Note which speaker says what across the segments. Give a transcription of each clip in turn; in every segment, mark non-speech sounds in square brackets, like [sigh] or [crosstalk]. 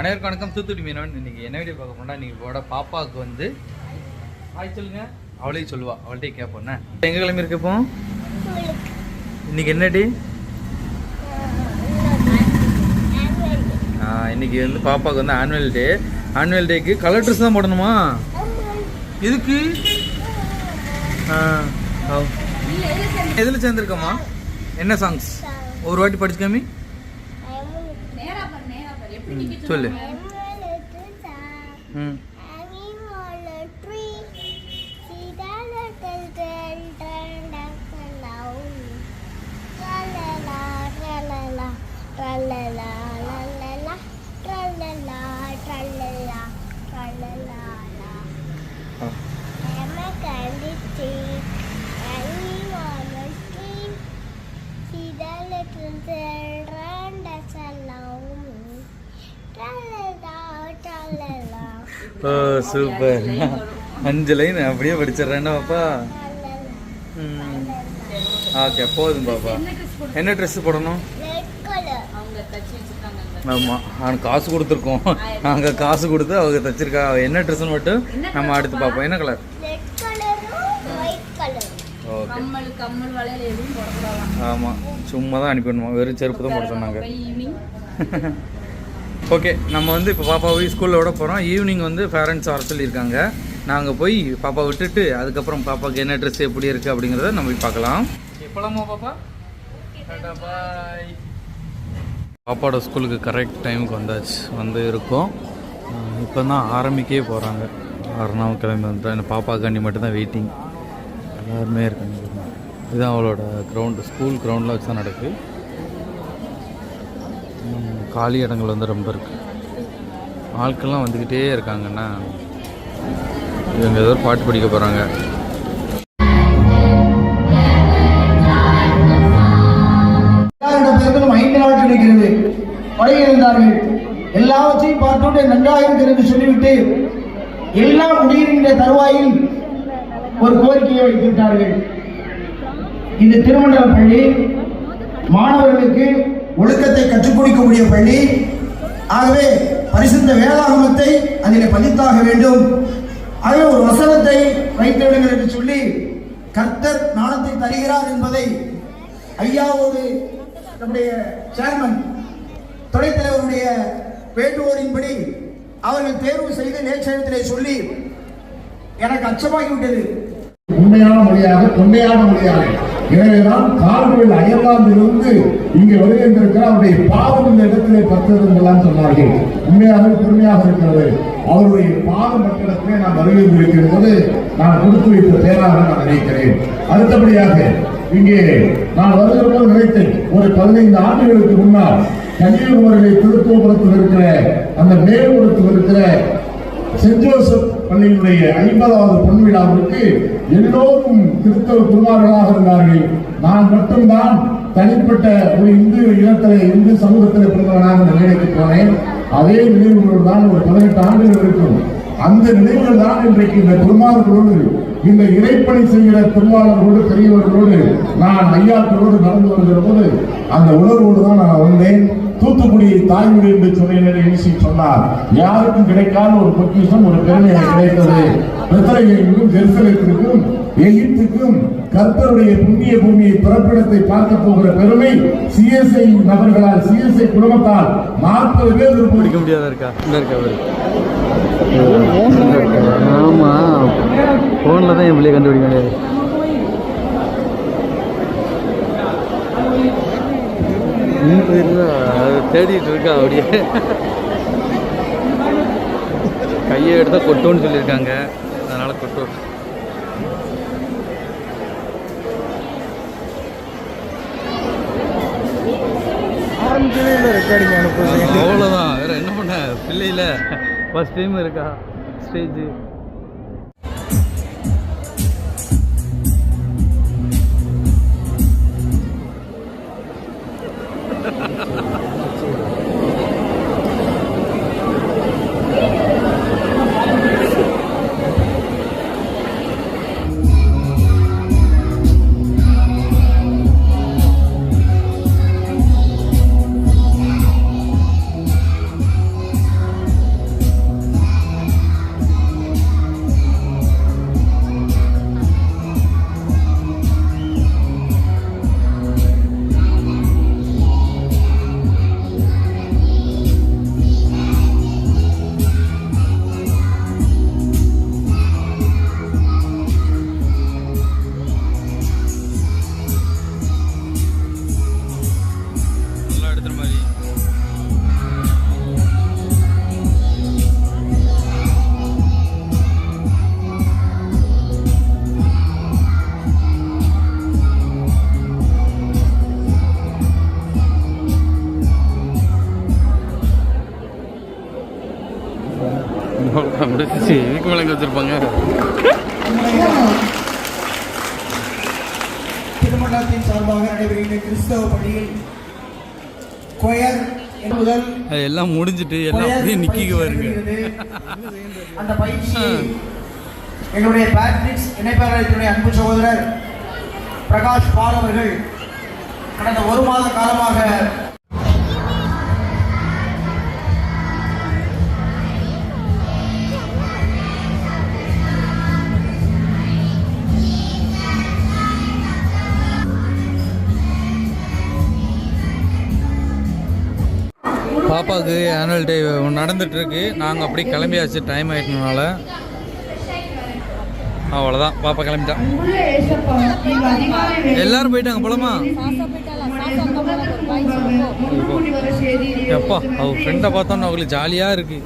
Speaker 1: அனைவருக்கும் வணக்கம். தூத்துக்குடி மீனவன். இன்னைக்கு என்ன வீடியோ பார்க்க போனால் இன்றைக்கி போட பாப்பாவுக்கு வந்து ஹாய் சொல்லுங்க. அவளையும் சொல்லுவா. அவள்கிட்டயும் கேட்போம். என்ன? எங்க கிளம்பி இருக்கப்போ இன்றைக்கி என்னடி இன்றைக்கி வந்து பாப்பாவுக்கு வந்து ஆனுவல் டே ஆனுவல் டேக்கு கலர் ட்ரெஸ் தான் போடணுமா? எதுக்கு? எதில் சேர்ந்துருக்கம்மா? என்ன சாங்ஸ் ஒரு வாட்டி படிச்சுக்காமி? சொல்லு. ம். ஓ சூப்பர். அஞ்சு லைன் அப்படியே படிச்சிடுறேன்னா பாப்பா? ஓகே போதும் பாப்பா. என்ன ட்ரெஸ் போடணும்?
Speaker 2: Red color.
Speaker 1: ஆமாம் அவனுக்கு காசு கொடுத்துருக்கோம். நாங்கள் காசு கொடுத்து அவங்க தச்சிருக்கா என்ன ட்ரெஸ்னு மட்டும் நம்ம அடுத்து பார்ப்போம் என்ன கலர் ஆமாம் சும்மா தான் அனுப்பிடணுமா வெறும் செருப்பு தான் போட சொன்னாங்க. [laughs] ஓகே நம்ம வந்து இப்போ பாப்பாவை ஸ்கூலில் விட போகிறோம் ஈவினிங் வந்து பேரண்ட்ஸ் வர சொல்லியிருக்காங்க. நாங்கள் போய் பாப்பா விட்டுட்டு அதுக்கப்புறம் பாப்பாவுக்கு என்ன ட்ரெஸ் எப்படி இருக்குது அப்படிங்கிறத நம்ம போய் பார்க்கலாம். எப்போலாமா பாப்பா? பாய் பாப்பாவோட ஸ்கூலுக்கு கரெக்ட் டைமுக்கு வந்தாச்சு வந்து இருக்கோம். இப்போ தான் ஆரம்பிக்கவே போகிறாங்க ஆறுநாள் கிளம்பி வந்துட்டா பாப்பாக்காண்டி மட்டும்தான் வெயிட்டிங் எல்லாருமே இருக்காங்க. இதுதான் அவளோட கிரவுண்டு ஸ்கூல் கிரவுண்டில் வச்சு தான் நடக்குது. காலி இடங்கள் வந்து ரொம்ப இருக்கு. ஆட்கள்லாம் வந்துக்கிட்டே இருக்காங்கன்னா இவங்க ஏதோ பாட்டு படிக்க போகிறாங்க
Speaker 3: எல்லாரிடத்திலிருந்தும் ஐந்து நாள் கிடைக்கிறது. படையிருந்தார்கள். எல்லாவற்றையும் பார்த்துட்டு நன்றாக இருக்கிறது என்று சொல்லிவிட்டு எல்லாம் முடிகின்ற தருவாயில் ஒரு கோரிக்கையை வைத்திருந்தார்கள். இந்த திருமண்டல பள்ளி மாணவர்களுக்கு ஒழுக்கத்தை கற்றுக்கொடுக்க கொடுக்கக்கூடிய பள்ளி ஆகவே பரிசுத்த வேதாகமத்தை அதிலே பதித்தாக வேண்டும். ஆகவே ஒரு வசனத்தை வைத்திடுங்கள் என்று சொல்லி கர்த்தர் நாணத்தை தருகிறார் என்பதை ஐயாவோடு நம்முடைய சேர்மன் துணைத் தலைவருடைய வேண்டுகோளின்படி அவர்கள் தேர்வு செய்து நேற்றத்திலே சொல்லி எனக்கு அச்சமாகிவிட்டது.
Speaker 4: உண்மையான மொழியாக தொன்மையான மொழியாக. எனவேதான் கால்கள் அயர்லாந்திலிருந்து இங்கே வருகின்றிருக்கிற அவருடைய பாதம் இந்த இடத்திலே பத்திருந்தெல்லாம் சொன்னார்கள். உண்மையாக பெருமையாக இருக்கிறது. அவருடைய பாதம் மற்ற இடத்திலே நான் வருகின்றிருக்கும் நான் கொடுத்து வைத்த பேராக நான் நினைக்கிறேன். அடுத்தபடியாக இங்கே நான் வருகிற போது நினைத்தேன். ஒரு பதினைந்து ஆண்டுகளுக்கு முன்னால் கன்னியாகுமரியிலே திருத்தோபுரத்தில் இருக்கிற அந்த மேல்புறத்தில் இருக்கிற சென்ட் ஜோசப் பள்ளியினுடைய ஐம்பதாவது பொன் விழாவிற்கு எல்லோரும் கிறிஸ்தவ குருமார்களாக இருந்தார்கள் நான் மட்டும்தான் தனிப்பட்ட ஒரு இந்து இனத்திலே இந்து சமூகத்தில் பிறந்தவனாக இந்த வேலைக்கு போனேன். அதே நினைவுகள் தான் ஒரு பதினெட்டு ஆண்டுகள் இருக்கும். அந்த நினைவுகள் தான் இன்றைக்கு இந்த திருமார்களோடு இந்த இறைப்பணி செய்கிற திருமாளர்களோடு பெரியவர்களோடு நான் ஐயாக்களோடு நடந்து வருகிற போது அந்த உணர்வோடு தான் நான் வந்தேன். தூத்துக்குடியை தாய்மொழி என்று சொன்னேன் என்று சொன்னார். யாருக்கும் கிடைக்காத ஒரு பொக்கிஷம் ஒரு பெருமை கிடைத்தது. பெத்தலைகளுக்கும் ஜெருசலேத்திற்கும் எகிப்துக்கும் கர்த்தருடைய புண்ணிய பூமியை பிறப்பிடத்தை பார்க்க போகிற பெருமை சிஎஸ்ஐ நபர்களால் சிஎஸ்ஐ குடும்பத்தால் நாற்பது பேர்
Speaker 1: பிடிக்க முடியாத இருக்கா? இருக்கா ஆமாம் ஃபோனில் தான் என் பிள்ளைய கண்டுபிடிக்க முடியாது தேடிட்டு இருக்கா அப்படியே? கையை எடுத்தால் கொட்டோன்னு சொல்லியிருக்காங்க. அதனால் கொட்டோ அவ்வளோதான் வேற என்ன பண்ண? பிள்ளையில. ஃபர்ஸ்ட் டைம் இருக்கா? ஸ்டேஜ் முடிச்சு இதுக்கு மேலே எங்கே வச்சுருப்பாங்க.
Speaker 3: திருமணத்தின் சார்பாக நடைபெறுகின்ற கிறிஸ்தவ பள்ளியில் கொயர் முதல்
Speaker 1: எல்லாம் முடிஞ்சிட்டு எல்லாம் அப்படியே நிக்கிக்கு வருங்க
Speaker 3: அந்த பயிற்சி எங்களுடைய பேட்ரிக்ஸ் இணைப்பாளர்களுடைய அன்பு சகோதரர் பிரகாஷ் பால் அவர்கள் கடந்த ஒரு மாத காலமாக
Speaker 1: பாப்பாவுக்கு ஆனுவல் டே நடந்துகிட்ருக்கு நாங்கள் அப்படியே கிளம்பியாச்சு. டைம் ஆயிட்டனால. அவ்வளோதான் பாப்பா கிளம்பிட்டான் எல்லாரும் போயிட்டாங்க போலமா? எப்பா அவ ஃப்ரெண்டை பார்த்தோன்னா அவங்களுக்கு ஜாலியாக இருக்கு.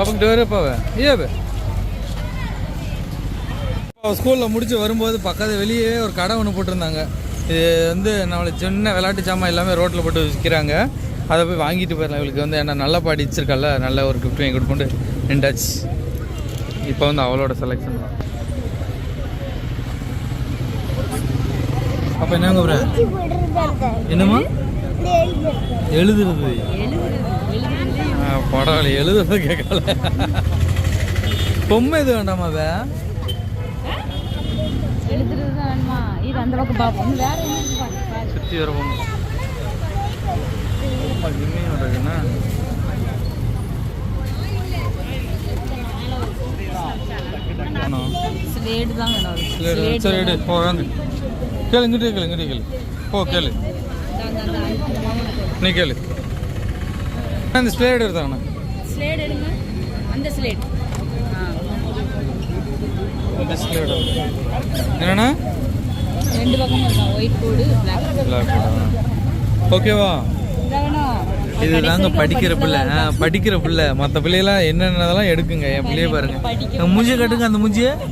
Speaker 1: பாப்பாக்கு டோரே பாவே ஏ ஸ்கூலில் முடிச்சு வரும்போது பக்கத்து வெளியே ஒரு கடை ஒன்று போட்டிருந்தாங்க. இது வந்து நம்மளுக்கு சின்ன விளையாட்டு சாமான் எல்லாமே ரோட்டில் போட்டு விற்கிறாங்க அதை போய் வாங்கிட்டு போயிடலாம். இவளுக்கு வந்து என்ன நல்லா படிச்சிருக்கல நல்ல ஒரு கிஃப்ட் வாங்கி கொடுப்போண்டு நின்றாச்சு. இப்போ வந்து அவளோட செலெக்ஷன் தான். அப்போ என்னங்க ப்ரோ என்னம்மா? எழுதுறது. பரவாயில்ல எழுதுறது கேட்கல பொம்மை இது வேண்டாமா வே. சுற்றி வர பொம்மை ஆனா
Speaker 5: ஸ்லேடு தான் வேணும் ஸ்லேடு
Speaker 1: கேளு இங்கிட்டே கேளு இங்கிட்டே கேளு போ கேளு. நீ கேளு அந்த ஸ்லேட் எடுத்தாங்கண்ணா
Speaker 5: ஸ்லேடு எடுங்க. அந்த ஸ்லேடு. ஆ.
Speaker 1: இந்த ஸ்லேட். என்னண்ணா
Speaker 5: ரெண்டு பக்கமும் இருக்கும் ஒயிட் போர்டு பிளாக்
Speaker 1: பிளாக் ஓகேவா இது தாங்க படிக்கிற பிள்ளை. ஆ படிக்கிற பிள்ளை. மற்ற பிள்ளைலாம் என்னென்னதெல்லாம் எடுக்குங்க? என் பிள்ளைய பாருங்க. என் மூஞ்சியை கட்டுங்க அந்த மூஞ்சியை. [laughs]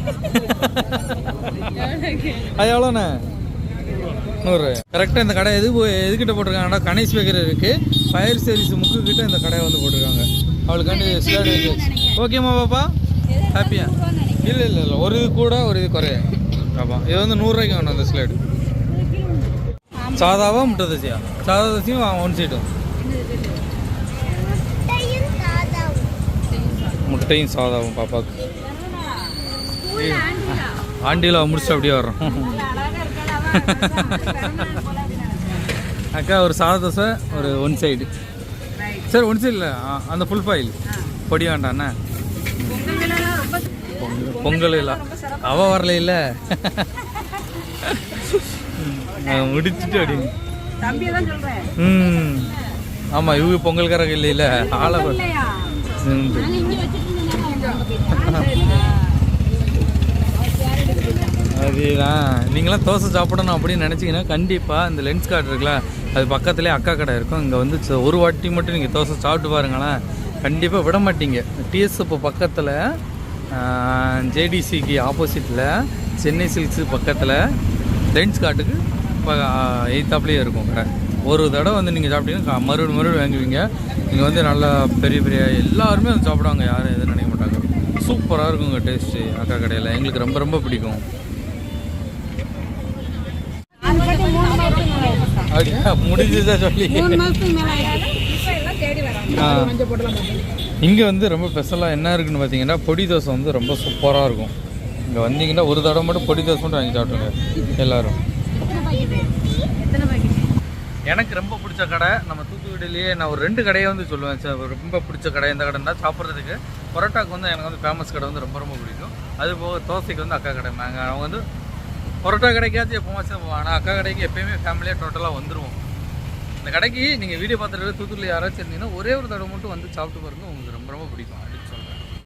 Speaker 1: அது எவ்வளோண்ணே நூறு கரெக்டாக இந்த கடை எது எதுக்கிட்ட போட்டிருக்காங்கன்னா கணேஷ் பேக்கரி இருக்கு. ஃபயர் சர்வீஸ் முக்கு கிட்ட இந்த கடையை வந்து போட்டிருக்காங்க. அவளுக்காண்டி ஸ்லேட் வைக்க ஓகேம்மா பாப்பா? ஹாப்பியா இல்லை இல்லை இல்லை. ஒரு இது கூட ஒரு இது குறைய. ஆமாம் இது வந்து நூறுரூவாய்க்கு வேணும் அந்த ஸ்லேடு சாதாவா முட்டை தசியா? சாதா தசியும் ஒன் சீட்டும்
Speaker 2: முட்டையும் சாதாவும்
Speaker 1: பாப்பாவுக்கு ஆண்டியில் முடிச்சு அப்படியே வர்றோம். அக்கா ஒரு சாதா தோசை ஒரு ஒன் சைடு சரி ஒன் சைடு இல்லை அந்த ஃபுல் ஃபைல் பொடி வேண்டாண்ணே? பொங்கல் பொங்கல் இல்லை. அவ வரல இல்ல. முடிச்சுட்டு அப்படி ம். ஆமாம் இவங்க பொங்கல்காரங்க இல்லை இல்லை ஆளை அதுதான். நீங்களாம் தோசை சாப்பிடணும் அப்படின்னு நினச்சிங்கன்னா கண்டிப்பாக இந்த லென்ஸ் கார்டு இருக்குல்ல அது பக்கத்துலேயே அக்கா கடை இருக்கும். இங்கே வந்து ஒரு வாட்டி மட்டும் நீங்கள் தோசை சாப்பிட்டு பாருங்களேன். கண்டிப்பாக விட மாட்டீங்க. டிஎஸ் இப்போ பக்கத்தில் ஜேடிசிக்கு ஆப்போசிட்டில் சென்னை சில்க்ஸு பக்கத்தில் லென்ஸ் கார்டுக்கு இப்போ எய்த்தாப்லேயே இருக்கும் கடை. ஒரு தடவை வந்து நீங்கள் சாப்பிட்டீங்கன்னா மறுபடியும் மறுபடியும் வாங்குவீங்க. நீங்கள் வந்து நல்லா பெரிய பெரிய எல்லாருமே வந்து சாப்பிடுவாங்க. யாரும் எதுவும் நினைக்க மாட்டாங்க. சூப்பராக இருக்குங்க டேஸ்ட்டு அக்கா கடையில். எங்களுக்கு ரொம்ப ரொம்ப பிடிக்கும் அப்படியா முடிஞ்சுதா சொல்லி? இங்கே வந்து ரொம்ப ஸ்பெஷலாக என்ன இருக்குன்னு பார்த்தீங்கன்னா பொடி தோசை வந்து ரொம்ப சூப்பராக இருக்கும். இங்கே வந்தீங்கன்னா ஒரு தடவை மட்டும் பொடி தோசை மட்டும் வாங்கி சாப்பிட்டுங்க எல்லாரும். எனக்கு ரொம்ப பிடிச்ச கடை நம்ம தூத்துக்குடியிலேயே நான் ஒரு ரெண்டு கடையை வந்து சொல்லுவேன் சார். ரொம்ப பிடிச்ச கடை இந்த கடைன்னா சாப்பிட்றதுக்கு. பரோட்டாக்கு வந்து எனக்கு வந்து ஃபேமஸ் கடை வந்து ரொம்ப ரொம்ப பிடிக்கும். அது போக தோசைக்கு வந்து அக்கா கடை நாங்கள் அவங்க வந்து பரோட்டா கடைக்காச்சும் எப்போவாச்சும் போவோம் ஆனால் அக்கா கடைக்கு எப்பயுமே ஃபேமிலியாக டோட்டலாக வந்துடுவோம் இந்த கடைக்கு நீங்கள் வீடியோ பார்த்துட்டு தூத்துக்குடியில் யாராச்சும் இருந்தீங்கன்னா ஒரே ஒரு தடவை மட்டும் வந்து சாப்பிட்டு பாருங்க. உங்களுக்கு ரொம்ப ரொம்ப பிடிக்கும்.